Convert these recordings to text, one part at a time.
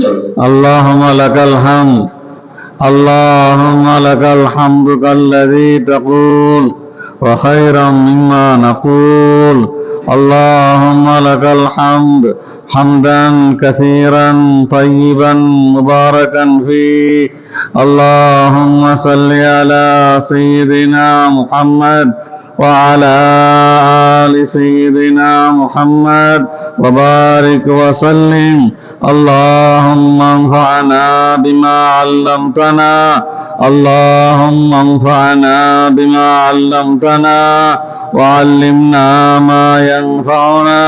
اللهم لك الحمد. اللهم لك الحمد كالذي تقول وخيرا مما نقول. اللهم لك الحمد حمدا كثيرا طيبا مباركا فيه. اللهم صل على سيدنا محمد وعلى آل سيدنا محمد وبارك وسلم. اللهم انفعنا بما علمتنا اللهم انفعنا بما علمتنا وعلمنا ما ينفعنا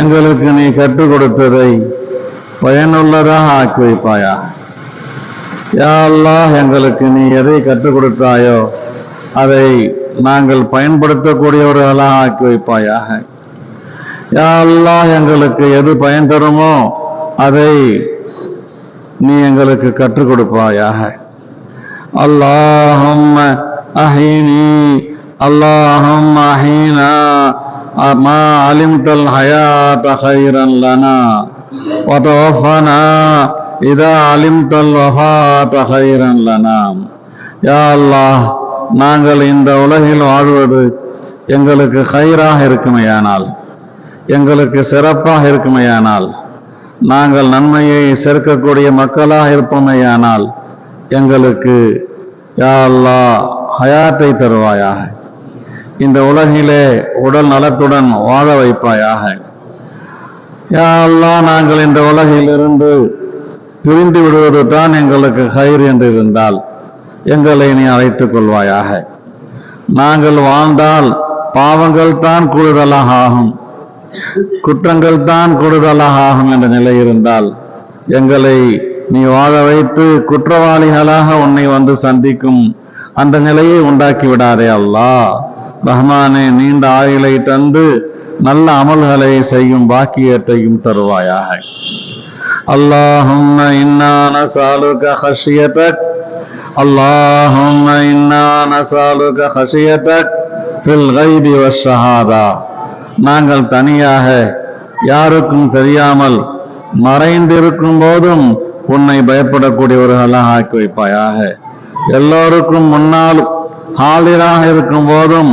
எங்களுக்கு நீ கற்றுக் கொடுத்ததை பயனுள்ளதாக ஆக்கி வைப்பாயா யா அல்லாஹ் எங்களுக்கு நீ எதை கற்றுக் கொடுத்தாயோ அதை நாங்கள் பயன்படுத்தக்கூடியவர்களாக ஆக்கி வைப்பாயாக யாரெல்லாம் எங்களுக்கு எது பயன் தருமோ அதை நீ எங்களுக்கு கற்றுக் கொடுப்பாயாக. அல்லாஹம் அஹினி அல்லாஹம் அஹீனா மா அலிம்தல் ஹயாத் ஹைரன் லனா வதோஃபனா இதா அலிம்தல் வஃபாத் ஹைரன் லனா. யா அல்லாஹ் நாங்கள் இந்த உலகில் வாழ்வது எங்களுக்கு ஹைராக இருக்குமையானால் எங்களுக்கு சிறப்பாக இருக்குமையானால் நாங்கள் நன்மையை சேர்க்கக்கூடிய மக்களாக இருப்போமையானால் எங்களுக்கு யாழ்லா ஹயாத்தை தருவாயாக. இந்த உலகிலே உடல் நலத்துடன் வாழ வைப்பாயாக. யா நாங்கள் இந்த உலகிலிருந்து பிரிந்து விடுவது தான் எங்களுக்கு கயிறு என்று இருந்தால் எங்களை நீ அழைத்துக் கொள்வாயாக. நாங்கள் வாழ்ந்தால் பாவங்கள் தான் கூடுதலாக ஆகும். குற்றங்கள் தான் கூடுதலாக ஆகும் என்ற நிலை இருந்தால் எங்களை நீ வாழ வைத்து குற்றவாளிகளாக உன்னை வந்து சந்திக்கும் அந்த நிலையை உண்டாக்கி விடாதே அல்லா. ரஹ்மானே நீண்ட ஆயுளை தந்து நல்ல அமல்களை செய்யும் பாக்கியத்தையும் தருவாயாக. அல்லாஹும் இன்னான சாலுக ஹஷியதக் அல்லாஹும் இன்னான சாலுக ஹஷியதக் ஃபில் நாங்கள் தனியாக யாருக்கும் தெரியாமல் மறைந்திருக்கும் போதும் உன்னை பயப்படக்கூடியவர்களாக ஆக்கி வைப்பாயாக. எல்லோருக்கும் முன்னால் ஹாலிராக இருக்கும் போதும்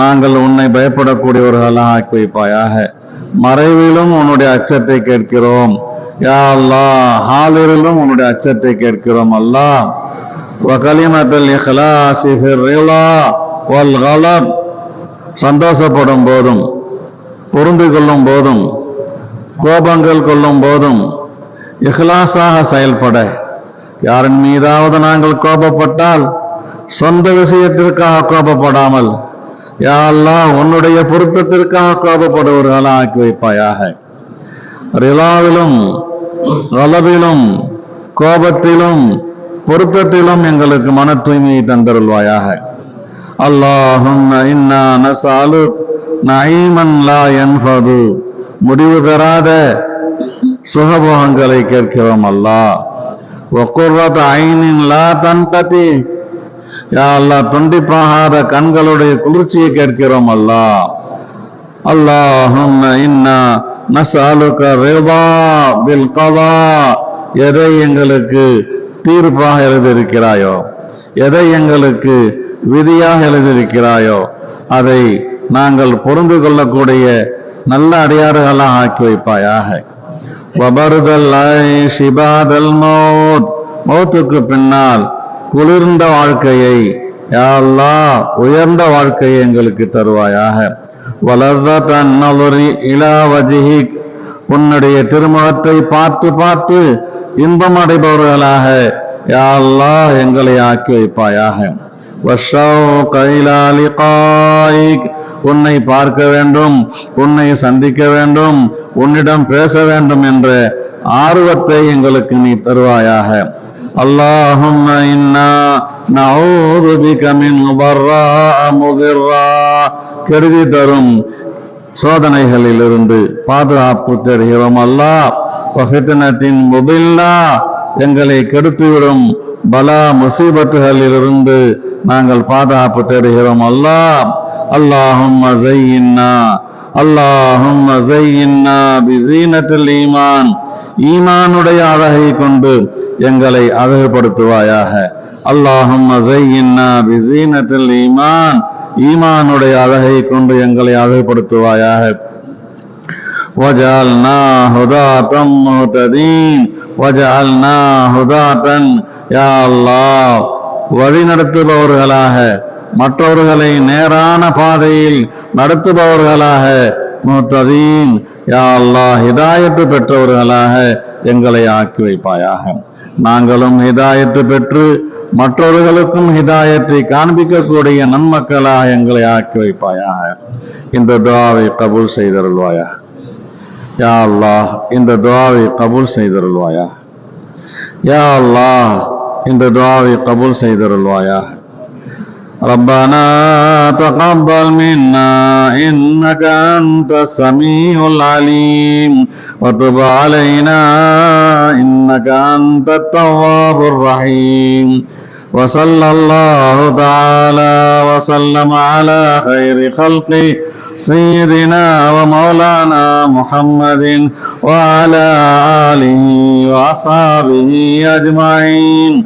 நாங்கள் உன்னை பயப்படக்கூடியவர்களாக ஆக்கி வைப்பாயாக. மறைவிலும் உன்னுடைய அச்சத்தை கேட்கிறோம். யா அல்லா ஹாலிரிலும் உன்னுடைய அச்சத்தை கேட்கிறோம் அல்லா. வகலிமத்தில் இஹ்லாசி ஃபிர் ரிலா சந்தோஷப்படும் போதும் பொருந்து கொள்ளும் போதும் கோபங்கள் கொள்ளும் போதும் இஹ்லாசாக செயல்பட. யாரின் மீதாவது நாங்கள் கோபப்பட்டால் சொந்த விஷயத்திற்காக கோபப்படாமல் யாரெல்லாம் அல்லாஹ் உன்னுடைய பொருத்தத்திற்காக கோபப்படுவர்களாக ஆக்கி வைப்பாயாக. ரிலாவிலும் வளவிலும் கோபத்திலும் பொருத்தத்திலும் எங்களுக்கு மன தூய்மையை தந்தருள்வாயாக. அல்லாஹும் இன்னா நசாலு நைமன் லா என்பது முடிவு பெறாத சுகபோகங்களை கேட்கிறோம் அல்லாஹ் ஒக்குர்வத் ஐனின் லா தன்கதி யா அல்லா துண்டிப்பாகாத கண்களுடைய குளிர்ச்சியை கேட்கிறோம் அல்லாஹ் அல்லாஹும் இன்னா நசாலுக ரேவா பில் கவா எதை எங்களுக்கு தீர்ப்பாக எழுதியிருக்கிறாயோ எதை எங்களுக்கு விதியாக எழுதியிருக்கிறாயோ அதை நாங்கள் பொருந்து கொள்ளக்கூடிய நல்ல அடியாறுகளாக ஆக்கி வைப்பாயாக. வபருதல் ஷிபாதல் மௌத். மௌத்துக்கு பின்னால் குளிர்ந்த வாழ்க்கையை யா உயர்ந்த வாழ்க்கையை எங்களுக்கு தருவாயாக. வளர்ந்த நலுரி இலா உன்னுடைய திருமுகத்தை பார்த்து பார்த்து இன்பம் அடைபவர்களாக யாழ்லா எங்களை ஆக்கி வைப்பாயாக. உன்னை பார்க்க வேண்டும் உன்னை சந்திக்க வேண்டும் உன்னிடம் பேச வேண்டும் என்ற ஆர்வத்தை எங்களுக்கு நீ தருவாயாக. அல்லாஹும் கருதி தரும் சோதனைகளில் இருந்து பாதுகாப்பு தருகிறோம் அல்லா முபில்லா எங்களை கெடுத்துவிடும். பலா முசீபத்துகளிலிருந்து நாங்கள் பாதுகாப்பு தேடுகிறோம் அல்லாஹ் அல்லாஹும் زينا اللهم زينا بزينة الإيمان ஈமானுடைய அழகை கொண்டு எங்களை அழகுபடுத்துவாயாக அல்லாஹும் பிசீனத்தில் ஈமான் ஈமானுடைய அழகை கொண்டு எங்களை அழகுபடுத்துவாயாக وجعلنا هداة مهتدين وجعلنا هداة யா அல்லா வழி நடத்துபவர்களாக மற்றவர்களை நேரான பாதையில் நடத்துபவர்களாக முத்ததீன். யா அல்லா ஹிதாயத்து பெற்றவர்களாக எங்களை ஆக்கி வைப்பாயாக. நாங்களும் ஹிதாயத்து பெற்று மற்றவர்களுக்கும் ஹிதாயத்தை காண்பிக்கக்கூடிய நன்மக்களாக எங்களை ஆக்கி வைப்பாயாக. இந்த துவாவை கபூல் செய்தருள்வாயா? யா அல்லாஹ் இந்த துவாவை கபூல் செய்தருள்வாயா? யா அல்லாஹ் இந்த துவாவை கபூல் செய்தருள்வாயா ربنا تقبل منا إنك أنت السميع العليم وتب علينا إنك أنت التواب الرحيم وصلى الله تعالى وسلم على خير خلقه سيدنا ومولانا محمد وعلى آله وأصحابه أجمعين